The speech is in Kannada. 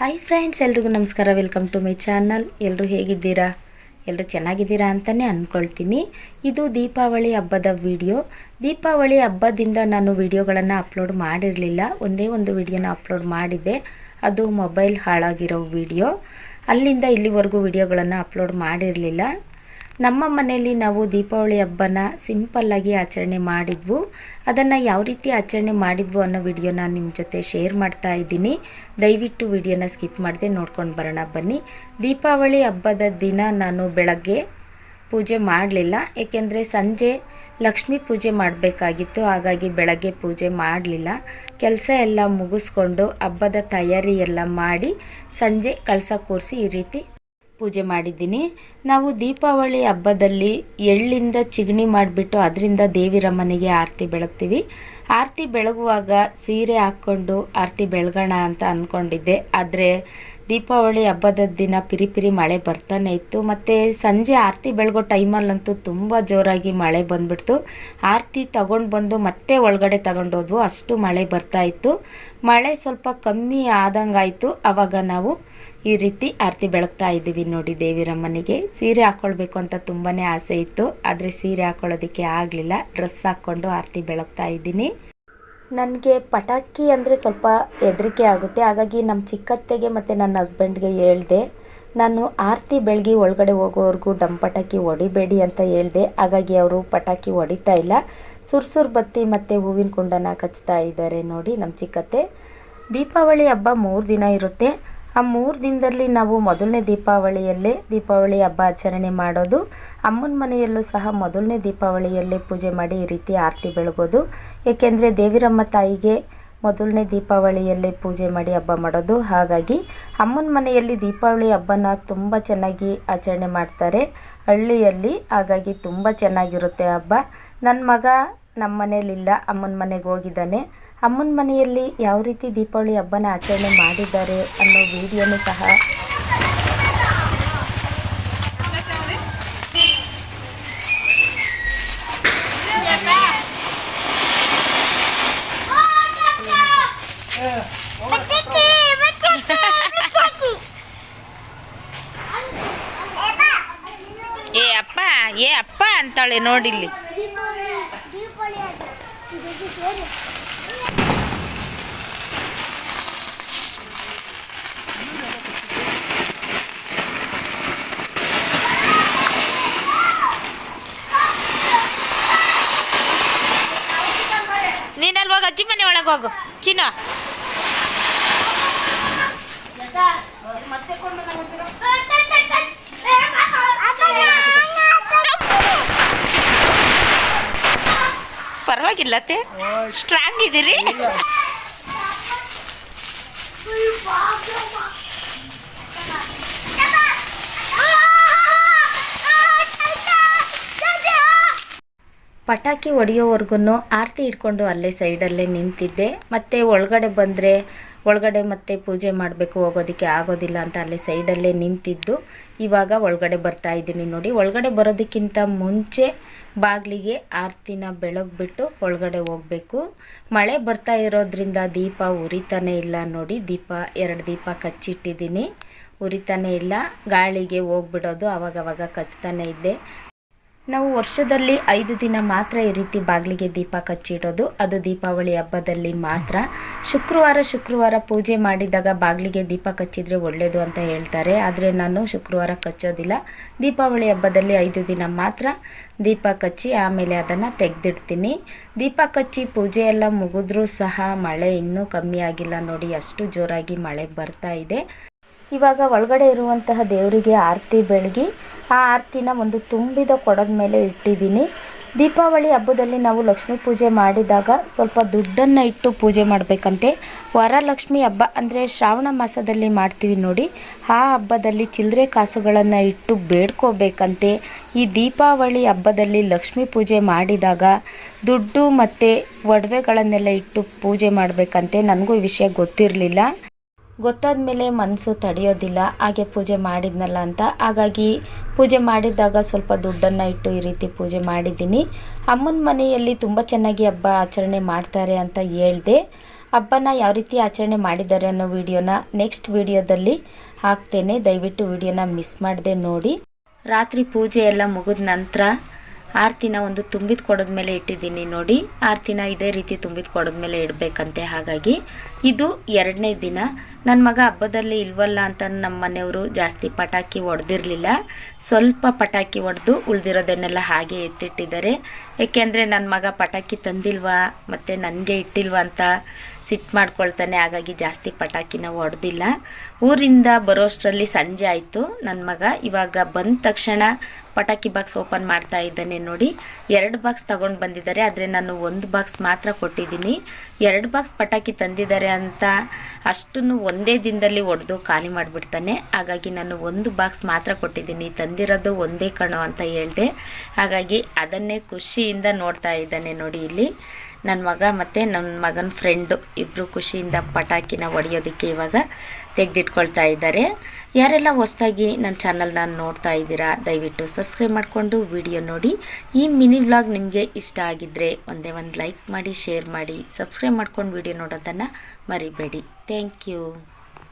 ಹಾಯ್ ಫ್ರೆಂಡ್ಸ್ ಎಲ್ರಿಗೂ ನಮಸ್ಕಾರ. ವೆಲ್ಕಮ್ ಟು ಮೈ ಚಾನಲ್ ಎಲ್ಲರೂ ಹೇಗಿದ್ದೀರಾ? ಎಲ್ಲರೂ ಚೆನ್ನಾಗಿದ್ದೀರಾ ಅಂತಲೇ ಅಂದ್ಕೊಳ್ತೀನಿ ಇದು ದೀಪಾವಳಿ ಹಬ್ಬದ ವಿಡಿಯೋ ದೀಪಾವಳಿ ಹಬ್ಬದಿಂದ ನಾನು ವಿಡಿಯೋಗಳನ್ನು ಅಪ್ಲೋಡ್ ಮಾಡಿರಲಿಲ್ಲ. ಒಂದೇ ಒಂದು ವಿಡಿಯೋನ ಅಪ್ಲೋಡ್ ಮಾಡಿದ್ದೆ. ಅದು ಮೊಬೈಲ್ ಹಾಳಾಗಿರೋ ವಿಡಿಯೋ ಅಲ್ಲಿಂದ ಇಲ್ಲಿವರೆಗೂ ವಿಡಿಯೋಗಳನ್ನು ಅಪ್ಲೋಡ್ ಮಾಡಿರಲಿಲ್ಲ. ನಮ್ಮ ಮನೆಯಲ್ಲಿ ನಾವು ದೀಪಾವಳಿ ಹಬ್ಬನ ಸಿಂಪಲ್ಲಾಗಿ ಆಚರಣೆ ಮಾಡಿದ್ವು. ಅದನ್ನು ಯಾವ ರೀತಿ ಆಚರಣೆ ಮಾಡಿದ್ವು ಅನ್ನೋ ವಿಡಿಯೋನ ನಿಮ್ಮ ಜೊತೆ ಶೇರ್ ಮಾಡ್ತಾ ಇದ್ದೀನಿ. ದಯವಿಟ್ಟು ವಿಡಿಯೋನ ಸ್ಕಿಪ್ ಮಾಡದೆ ನೋಡ್ಕೊಂಡು ಬರೋಣ ಬನ್ನಿ. ದೀಪಾವಳಿ ಹಬ್ಬದ ದಿನ ನಾನು ಬೆಳಗ್ಗೆ ಪೂಜೆ ಮಾಡಲಿಲ್ಲ. ಏಕೆಂದರೆ ಸಂಜೆ ಲಕ್ಷ್ಮೀ ಪೂಜೆ ಮಾಡಬೇಕಾಗಿತ್ತು. ಹಾಗಾಗಿ ಬೆಳಗ್ಗೆ ಪೂಜೆ ಮಾಡಲಿಲ್ಲ. ಕೆಲಸ ಎಲ್ಲ ಮುಗಿಸ್ಕೊಂಡು ಹಬ್ಬದ ತಯಾರಿ ಎಲ್ಲ ಮಾಡಿ ಸಂಜೆ ಕಳಸ ಕೂರಿಸಿ ಈ ರೀತಿ ಪೂಜೆ ಮಾಡಿದ್ದೀನಿ. ನಾವು ದೀಪಾವಳಿ ಹಬ್ಬದಲ್ಲಿ ಎಳ್ಳಿಂದ ಚಿಗಣಿ ಮಾಡಿಬಿಟ್ಟು ಅದರಿಂದ ದೇವಿರ ಮನೆಗೆ ಆರತಿ ಬೆಳಗ್ತೀವಿ. ಆರತಿ ಬೆಳಗುವಾಗ ಸೀರೆ ಹಾಕ್ಕೊಂಡು ಆರತಿ ಬೆಳಗೋಣ ಅಂತ ಅಂದ್ಕೊಂಡಿದ್ದೆ ಆದರೆ ದೀಪಾವಳಿ ಹಬ್ಬದ ದಿನ ಪಿರಿ ಪಿರಿ ಮಳೆ ಬರ್ತಾನೆ ಇತ್ತು. ಮತ್ತು ಸಂಜೆ ಆರತಿ ಬೆಳಗೋ ಟೈಮಲ್ಲಂತೂ ತುಂಬ ಜೋರಾಗಿ ಮಳೆ ಬಂದುಬಿಡ್ತು. ಆರತಿ ತಗೊಂಡು ಬಂದು ಮತ್ತೆ ಒಳಗಡೆ ತಗೊಂಡೋದ್ವು ಅಷ್ಟು ಮಳೆ ಬರ್ತಾಯಿತ್ತು ಮಳೆ ಸ್ವಲ್ಪ ಕಮ್ಮಿ ಆದಂಗಾಯಿತು. ಆವಾಗ ನಾವು ಈ ರೀತಿ ಆರತಿ ಬೆಳಗ್ತಾ ಇದ್ದೀವಿ ನೋಡಿ ದೇವಿರಮ್ಮನಿಗೆ ಮನೆಗೆ. ಸೀರೆ ಹಾಕ್ಕೊಳ್ಬೇಕು ಅಂತ ತುಂಬಾ ಆಸೆ ಇತ್ತು. ಆದರೆ ಸೀರೆ ಹಾಕ್ಕೊಳ್ಳೋದಕ್ಕೆ ಆಗಲಿಲ್ಲ. ಡ್ರೆಸ್ ಹಾಕ್ಕೊಂಡು ಆರತಿ ಬೆಳಗ್ತಾ ಇದ್ದೀನಿ. ನನಗೆ ಪಟಾಕಿ ಅಂದರೆ ಸ್ವಲ್ಪ ಹೆದರಿಕೆ ಆಗುತ್ತೆ. ಹಾಗಾಗಿ ನಮ್ಮ ಚಿಕ್ಕತ್ತೆಗೆ ಮತ್ತು ನನ್ನ ಹಸ್ಬೆಂಡ್ಗೆ ಹೇಳ್ದೆ, ನಾನು ಆರತಿ ಬೆಳಗ್ಗೆ ಒಳಗಡೆ ಹೋಗೋವರೆಗೂ ಡಮ್ ಪಟಾಕಿ ಹೊಡಿಬೇಡಿ ಅಂತ ಹೇಳಿದೆ. ಹಾಗಾಗಿ ಅವರು ಪಟಾಕಿ ಹೊಡಿತಾ ಇಲ್ಲ. ಸುರ್ಸುರ್ ಬತ್ತಿ ಮತ್ತು ಹೂವಿನ ಕುಂಡನ ಕಚ್ತಾ ಇದ್ದಾರೆ ನೋಡಿ ನಮ್ಮ ಚಿಕ್ಕತ್ತೆ. ದೀಪಾವಳಿ ಹಬ್ಬ ಮೂರು ದಿನ ಇರುತ್ತೆ. ಆ ಮೂರು ದಿನದಲ್ಲಿ ನಾವು ಮೊದಲನೇ ದೀಪಾವಳಿಯಲ್ಲೇ ದೀಪಾವಳಿ ಹಬ್ಬ ಆಚರಣೆ ಮಾಡೋದು. ಅಮ್ಮನ ಮನೆಯಲ್ಲೂ ಸಹ ಮೊದಲನೇ ದೀಪಾವಳಿಯಲ್ಲೇ ಪೂಜೆ ಮಾಡಿ ಈ ರೀತಿ ಆರತಿ ಬೆಳಗೋದು. ಏಕೆಂದರೆ ದೇವಿರಮ್ಮ ತಾಯಿಗೆ ಮೊದಲನೇ ದೀಪಾವಳಿಯಲ್ಲೇ ಪೂಜೆ ಮಾಡಿ ಹಬ್ಬ ಮಾಡೋದು. ಹಾಗಾಗಿ ಅಮ್ಮನ ಮನೆಯಲ್ಲಿ ದೀಪಾವಳಿ ಹಬ್ಬನ ತುಂಬ ಚೆನ್ನಾಗಿ ಆಚರಣೆ ಮಾಡ್ತಾರೆ. ಹಳ್ಳಿಯಲ್ಲಿ ಹಾಗಾಗಿ ತುಂಬ ಚೆನ್ನಾಗಿರುತ್ತೆ ಹಬ್ಬ. ನನ್ನ ಮಗ ನಮ್ಮ ಮನೇಲಿಲ್ಲ ಅಮ್ಮನ ಮನೆಗೆ ಹೋಗಿದ್ದಾನೆ. ಅಮ್ಮನ ಮನೆಯಲ್ಲಿ ಯಾವ ರೀತಿ ದೀಪಾವಳಿ ಹಬ್ಬನ ಆಚರಣೆ ಮಾಡಿದ್ದಾರೆ ಅನ್ನೋ ವಿಡಿಯೋನು ಸಹ ಏ ಅಪ್ಪ ಏ ಅಪ್ಪ ಅಂತಾಳೆ ನೋಡಿಲ್ಲಿ. ಹೋಗಿ ಅಜ್ಜಿ ಮನೆ ಒಳಗೆ ಹೋಗು. ಚಿನ್ನ. ಪರವಾಗಿಲ್ಲ ಸ್ಟ್ರಾಂಗ್ ಇದ್ದೀರಿ. ಪಟಾಕಿ ಹೊಡೆಯೋವರೆಗೂ ಆರತಿ ಇಟ್ಕೊಂಡು ಅಲ್ಲೇ ಸೈಡಲ್ಲೇ ನಿಂತಿದ್ದೆ. ಮತ್ತು ಒಳಗಡೆ ಬಂದರೆ, ಒಳಗಡೆ ಮತ್ತೆ ಪೂಜೆ ಮಾಡಬೇಕು, ಹೋಗೋದಕ್ಕೆ ಆಗೋದಿಲ್ಲ ಅಂತ ಅಲ್ಲೇ ಸೈಡಲ್ಲೇ ನಿಂತಿದ್ದು. ಇವಾಗ ಒಳಗಡೆ ಬರ್ತಾ ಇದ್ದೀನಿ ನೋಡಿ. ಒಳಗಡೆ ಬರೋದಕ್ಕಿಂತ ಮುಂಚೆ ಬಾಗಿಲಿಗೆ ಆರತಿನ ಬೆಳಗ್ಬಿಟ್ಟು ಒಳಗಡೆ ಹೋಗಬೇಕು. ಮಳೆ ಬರ್ತಾ ಇರೋದ್ರಿಂದ ದೀಪ ಉರಿತಾನೆ ಇಲ್ಲ ನೋಡಿ. ದೀಪ, ಎರಡು ದೀಪ ಕಚ್ಚಿಟ್ಟಿದ್ದೀನಿ. ಉರಿತಾನೆ ಇಲ್ಲ. ಗಾಳಿಗೆ ಹೋಗ್ಬಿಡೋದು ಅವಾಗವಾಗ ಕಚ್ತಾನೆ ಇದ್ದೆ. ನಾವು ವರ್ಷದಲ್ಲಿ ಐದು ದಿನ ಮಾತ್ರ ಈ ರೀತಿ ಬಾಗಿಲಿಗೆ ದೀಪ ಕಚ್ಚಿಡೋದು. ಅದು ದೀಪಾವಳಿ ಹಬ್ಬದಲ್ಲಿ ಮಾತ್ರ. ಶುಕ್ರವಾರ ಶುಕ್ರವಾರ ಪೂಜೆ ಮಾಡಿದಾಗ ಬಾಗಿಲಿಗೆ ದೀಪ ಕಚ್ಚಿದ್ರೆ ಒಳ್ಳೆಯದು ಅಂತ ಹೇಳ್ತಾರೆ. ಆದರೆ ನಾನು ಶುಕ್ರವಾರ ಕಚ್ಚೋದಿಲ್ಲ. ದೀಪಾವಳಿ ಹಬ್ಬದಲ್ಲಿ ಐದು ದಿನ ಮಾತ್ರ ದೀಪ ಕಚ್ಚಿ ಆಮೇಲೆ ಅದನ್ನು ತೆಗೆದಿಡ್ತೀನಿ. ದೀಪ ಕಚ್ಚಿ ಪೂಜೆ ಎಲ್ಲ ಮುಗಿದ್ರೂ ಸಹ ಮಳೆ ಇನ್ನೂ ಕಮ್ಮಿ ಆಗಿಲ್ಲ ನೋಡಿ, ಅಷ್ಟು ಜೋರಾಗಿ ಮಳೆ ಬರ್ತಾ ಇದೆ. ಇವಾಗ ಒಳಗಡೆ ಇರುವಂತಹ ದೇವರಿಗೆ ಆರತಿ, ಬೆಳಗಿ ಆ ಆರತಿನ ಒಂದು ತುಂಬಿದ ಕೊಡದ ಮೇಲೆ ಇಟ್ಟಿದ್ದೀನಿ. ದೀಪಾವಳಿ ಹಬ್ಬದಲ್ಲಿ ನಾವು ಲಕ್ಷ್ಮೀ ಪೂಜೆ ಮಾಡಿದಾಗ ಸ್ವಲ್ಪ ದುಡ್ಡನ್ನು ಇಟ್ಟು ಪೂಜೆ ಮಾಡಬೇಕಂತೆ. ವರಲಕ್ಷ್ಮಿ ಹಬ್ಬ ಅಂದರೆ ಶ್ರಾವಣ ಮಾಸದಲ್ಲಿ ಮಾಡ್ತೀವಿ ನೋಡಿ. ಆ ಹಬ್ಬದಲ್ಲಿ ಚಿಲ್ಲರೆ ಕಾಸುಗಳನ್ನು ಇಟ್ಟು ಬೇಡ್ಕೋಬೇಕಂತೆ. ಈ ದೀಪಾವಳಿ ಹಬ್ಬದಲ್ಲಿ ಲಕ್ಷ್ಮೀ ಪೂಜೆ ಮಾಡಿದಾಗ ದುಡ್ಡು ಮತ್ತು ಒಡವೆಗಳನ್ನೆಲ್ಲ ಇಟ್ಟು ಪೂಜೆ ಮಾಡಬೇಕಂತೆ. ನನಗೂ ಈ ವಿಷಯ ಗೊತ್ತಿರಲಿಲ್ಲ. ಗೊತ್ತಾದ ಮೇಲೆ ಮನಸ್ಸು ತಡೆಯೋದಿಲ್ಲ, ಹಾಗೆ ಪೂಜೆ ಮಾಡಿದ್ನಲ್ಲ ಅಂತ. ಹಾಗಾಗಿ ಪೂಜೆ ಮಾಡಿದಾಗ ಸ್ವಲ್ಪ ದುಡ್ಡನ್ನು ಇಟ್ಟು ಈ ರೀತಿ ಪೂಜೆ ಮಾಡಿದ್ದೀನಿ. ಅಮ್ಮನ ಮನೆಯಲ್ಲಿ ತುಂಬ ಚೆನ್ನಾಗಿ ಹಬ್ಬ ಆಚರಣೆ ಮಾಡ್ತಾರೆ ಅಂತ ಹೇಳಿದೆ. ಹಬ್ಬನ ಯಾವ ರೀತಿ ಆಚರಣೆ ಮಾಡಿದ್ದಾರೆ ಅನ್ನೋ ವಿಡಿಯೋನ ನೆಕ್ಸ್ಟ್ ವಿಡಿಯೋದಲ್ಲಿ ಹಾಕ್ತೇನೆ. ದಯವಿಟ್ಟು ವಿಡಿಯೋನ ಮಿಸ್ ಮಾಡದೆ ನೋಡಿ. ರಾತ್ರಿ ಪೂಜೆ ಎಲ್ಲ ಮುಗಿದ ನಂತರ ಆರತಿನ ಒಂದು ತುಂಬಿದ ಕೊಡದ ಮೇಲೆ ಇಟ್ಟಿದ್ದೀನಿ ನೋಡಿ. ಆರ್ತಿನ ಇದೇ ರೀತಿ ತುಂಬಿದ ಕೊಡದ ಮೇಲೆ ಇಡಬೇಕಂತೆ ಹಾಗಾಗಿ. ಇದು ಎರಡನೇ ದಿನ. ನನ್ನ ಮಗ ಹಬ್ಬದಲ್ಲಿ ಇಲ್ವಲ್ಲ ಅಂತ ನಮ್ಮ ಮನೆಯವರು ಜಾಸ್ತಿ ಪಟಾಕಿ ಹೊಡೆದಿರಲಿಲ್ಲ ಸ್ವಲ್ಪ ಪಟಾಕಿ ಹೊಡೆದು ಉಳಿದಿರೋದನ್ನೆಲ್ಲ ಹಾಗೆ ಎತ್ತಿಟ್ಟಿದ್ದಾರೆ. ಏಕೆಂದರೆ ನನ್ನ ಮಗ ಪಟಾಕಿ ತಂದಿಲ್ವಾ? ಮತ್ತು ನನಗೆ ಇಟ್ಟಿಲ್ವಾ ಅಂತ ಸಿಟ್ಟು ಮಾಡ್ಕೊಳ್ತಾನೆ, ಹಾಗಾಗಿ ಜಾಸ್ತಿ ಪಟಾಕಿನ ಹೊಡೆದಿಲ್ಲ. ಊರಿಂದ ಬರೋಷ್ಟರಲ್ಲಿ ಸಂಜೆ ಆಯಿತು. ನನ್ನ ಮಗ ಇವಾಗ ಬಂದ ತಕ್ಷಣ ಪಟಾಕಿ ಬಾಕ್ಸ್ ಓಪನ್ ಮಾಡ್ತಾ ಇದ್ದಾನೆ ನೋಡಿ. ಎರಡು ಬಾಕ್ಸ್ ತಗೊಂಡು ಬಂದಿದ್ದಾರೆ, ಆದರೆ ನಾನು ಒಂದು ಬಾಕ್ಸ್ ಮಾತ್ರ ಕೊಟ್ಟಿದ್ದೀನಿ. ಎರಡು ಬಾಕ್ಸ್ ಪಟಾಕಿ ತಂದಿದ್ದಾರೆ ಅಂತ ಅಷ್ಟನ್ನು ಒಂದೇ ದಿನದಲ್ಲಿ ಒಡೆದು ಖಾಲಿ ಮಾಡಿಬಿಡ್ತಾನೆ. ಹಾಗಾಗಿ ನಾನು ಒಂದು ಬಾಕ್ಸ್ ಮಾತ್ರ ಕೊಟ್ಟಿದ್ದೀನಿ. ತಂದಿರೋದು ಒಂದೇ ಕಣೋ ಅಂತ ಹೇಳಿದೆ. ಹಾಗಾಗಿ ಅದನ್ನೇ ಖುಷಿಯಿಂದ ನೋಡ್ತಾ ಇದ್ದಾನೆ ನೋಡಿ ಇಲ್ಲಿ. ನನ್ನ ಮಗ ಮತ್ತು ನನ್ನ ಮಗನ ಫ್ರೆಂಡು ಇಬ್ಬರು ಖುಷಿಯಿಂದ ಪಟಾಕಿನ ಹೊಡೆಯೋದಕ್ಕೆ ಇವಾಗ ತೆಗೆದಿಟ್ಕೊಳ್ತಾ ಇದ್ದಾರೆ. ಯಾರೆಲ್ಲ ಹೊಸದಾಗಿ ನನ್ನ ಚಾನಲ್ನ ನೋಡ್ತಾ ಇದ್ದೀರಾ, ದಯವಿಟ್ಟು ಸಬ್ಸ್ಕ್ರೈಬ್ ಮಾಡಿಕೊಂಡು ವಿಡಿಯೋ ನೋಡಿ. ಈ ಮಿನಿ ವ್ಲಾಗ್ ನಿಮಗೆ ಇಷ್ಟ ಆಗಿದ್ದರೆ ಒಂದೇ ಒಂದು ಲೈಕ್ ಮಾಡಿ ಶೇರ್ ಮಾಡಿ ಸಬ್ಸ್ಕ್ರೈಬ್ ಮಾಡ್ಕೊಂಡು ವಿಡಿಯೋ ನೋಡೋದನ್ನು ಮರಿಬೇಡಿ. Thank you